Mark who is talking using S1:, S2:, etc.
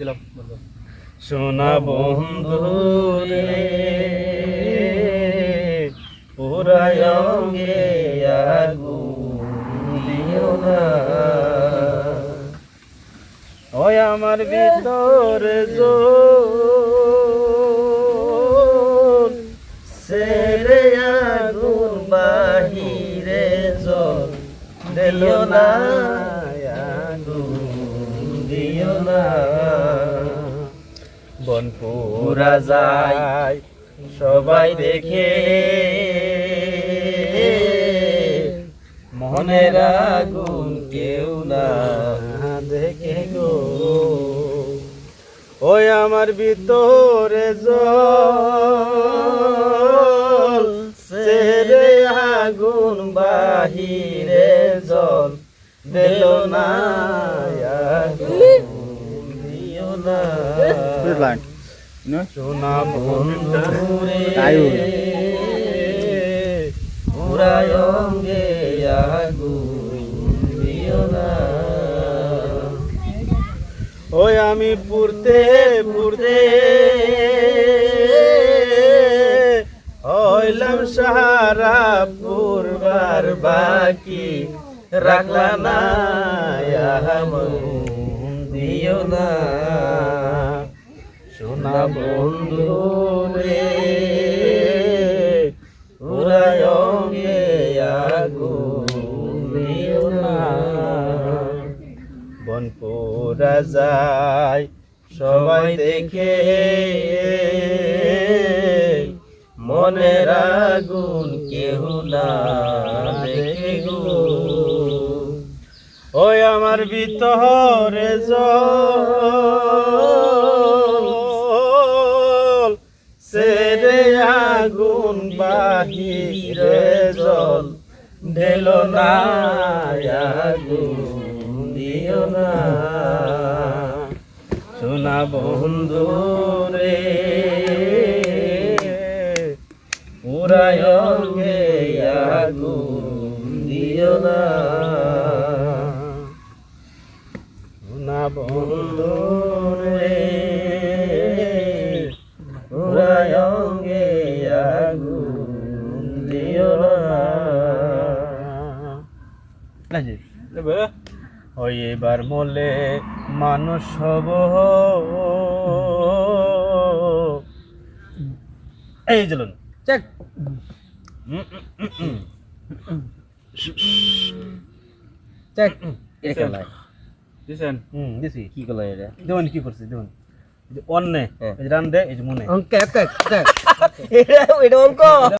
S1: দিলাম বন্ধু
S2: সোনা বন্ধু রে ওই আমার ভিতর জোর সেরে আগুন বাহিরে জল দিও না আগুন দিও না। বনপুরা যায়, সবাই দেখে। মনের আগুন কেউ না দেখে গো। ওই আমার ভিতরে জল, সেরে আগুন বাহিরে জল দিল না আগুন দিও না।
S3: বুঝলাম
S2: সোনা বন্ধুরে
S3: তাইও।
S2: পুরায় অঙ্গে না ওই আমি পুরতে পুরতে হইলাম সাহারা পুরবার বাকি রাখলা না মন দিও না সোনা বন্ধু রে। উড়ায় অঙ্গে আগুন না। বনপুরা যায়, সবাই দেখে মনের আগুন কেউ না ওই আমার ভিতরে জল সেরে আগুন বাহিরে জল দিল না আগুন দিও না। সোনা বন্ধু রে পুরায় অঙ্গে আগুন দিও না। ওই এবার মলে মানুষ হব। এই চলুন
S3: চেক। চেক। এটা খেলায়।
S1: দিছেন?
S2: হুম দিছি।
S3: কি করলাম এটা
S2: দেখুন কি করছে দেখুন এই যে অন্নে
S3: হ্যাঁ।
S2: রান দে এই যে মনে।
S3: অঙ্ক এটা অঙ্ক।